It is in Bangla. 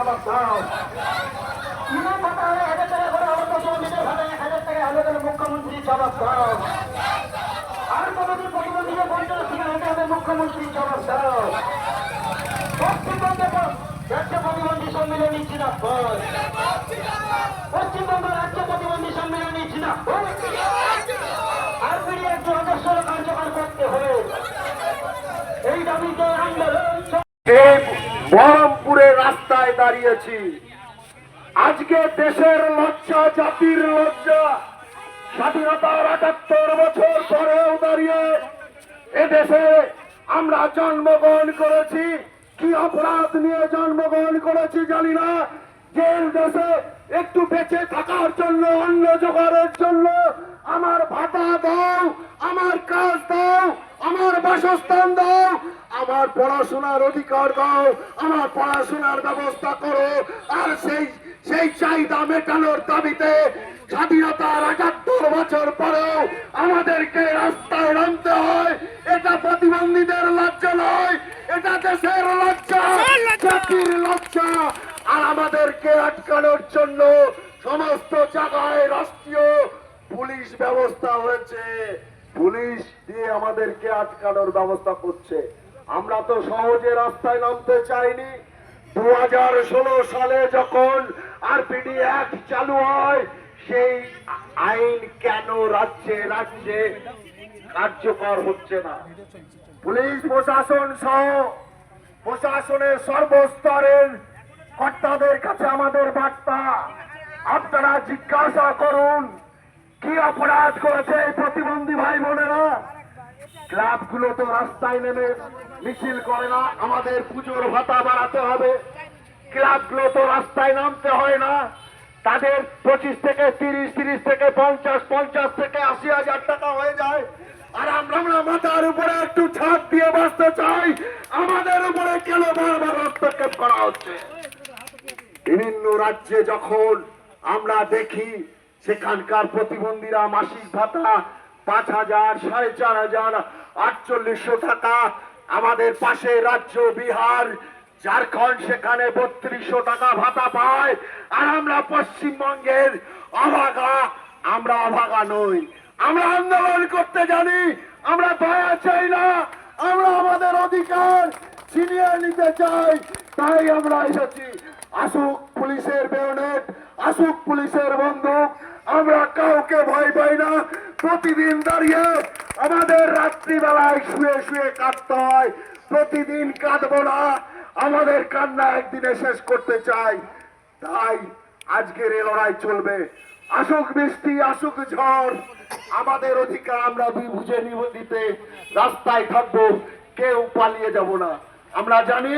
জবাব দাও বিনা ভাতা হলে হাজার টাকা করে হলো প্রতিবন্ধীদের ভাতা এক হাজার টাকা হলো কেন মুখ্যমন্ত্রী জবাব দাও আর কোনোদিন প্রতিবন্ধীদের বঞ্চনা শিকার হতে হবে মুখ্যমন্ত্রী জবাব দাও পশ্চিমবঙ্গে রাজ্য প্রতিবন্ধী সম্মেলনী জিনাপদ পশ্চিমবঙ্গ এই দাবিতে আন্দোলন রাস্তায় দাঁড়িয়েছি। আজকে দেশের লজ্জা, জাতির লজ্জা, স্বাধীনতার আটাত্তর বছর পরেও দাঁড়িয়ে এদেশে আমরা জন্মগ্রহণ করেছি। কি অপরাধ নিয়ে জন্মগ্রহণ করেছি জানি না। যে দেশে একটু বেঁচে থাকার জন্য, অন্ন জোগাড়ের জন্য আমার ভাতা দাও, আমার কাজ দাও, আমার বাসস্থান দাও আমার পড়াশোনার অধিকার দাও আমার পড়াশোনার ব্যবস্থা করো। আর সেই সেই চাহিদা মেটানোর দাবিতে স্বাধীনতার আটাত্তর বছর পরেও আমাদেরকে রাস্তায় নামতে হয়। এটা প্রতিবন্ধীদের লজ্জা নয় এটা দেশের লজ্জা। জাতির লজ্জা। আর আমাদেরকে আটকানোর জন্য সমস্ত জায়গায় রাষ্ট্রীয় পুলিশ ব্যবস্থা হয়েছে। পুলিশ দিয়ে আমাদেরকে আটকানোর ব্যবস্থা করছে। আমরা তো সহজে রাস্তায় নামতে চাইনি। দু হাজার ষোলো সালে যখন আরপিডি অ্যাক্ট চালু হয়, সেই আইন কেন রাজ্যে রাজ্যে কার্যকর হচ্ছে না? পুলিশ প্রশাসন সহ প্রশাসনের সর্বস্তরের কর্তাদের কাছে আমাদের বার্তা, আপনারা জিজ্ঞাসা করুন, কি অপরাধ করেছে এই প্রতিবন্ধী ভাই বোনেরা ক্লাবগুলো তো রাস্তায় নেমে মিছিল করে না, আমাদের পুজোর ভাতা বাড়াতে হবে। ক্লাবগুলো তো রাস্তায় নামতে হয় না। তাদের পঁচিশ থেকে তিরিশ তিরিশ থেকে পঞ্চাশ পঞ্চাশ থেকে আশি হাজার টাকা হয়ে যায়। আর আমরা মাথার উপরে একটু ছাদ দিয়ে বাঁচতে চাই। আমাদের উপরে কেন বারবার হস্তক্ষেপ করা হচ্ছে? বিভিন্ন রাজ্যে যখন আমরা দেখি, সেখানকার প্রতিবন্ধীরা মাসিক ভাতা পাঁচ হাজার, সাড়ে চার হাজার, আটচল্লিশশো টাকা আমাদের পাশে রাজ্য বিহার, ঝাড়খণ্ড সেখানে বত্রিশশো টাকা ভাতা পায়। আর আমরা পশ্চিমবঙ্গের অভাগা, আমরা অভাগা নই। আমরা আন্দোলন করতে জানি, আমরা দয়া চাই না, আমরা আমাদের অধিকার ছিনিয়ে নিতে চাই। তাই আমরা এসেছি। আসুক পুলিশের বেয়নেট আসুক পুলিশের বন্দুক আমরা কাউকে ভয় পাই না। প্রতিদিন দাঁড়িয়ে আমাদের রাত্রিবেলায় শুয়ে শুয়ে কাঁদতে হয়। প্রতিদিন কাঁদবো না। আমাদের কান্না একদিনে শেষ করতে চাই। তাই আজকের এ লড়াই চলবে। আসুক বৃষ্টি, আসুক ঝড়, আমাদের অধিকার আমরা বুঝে নিব, দিতে রাস্তায় থাকব, কেউ পালিয়ে যাব না। আমরা জানি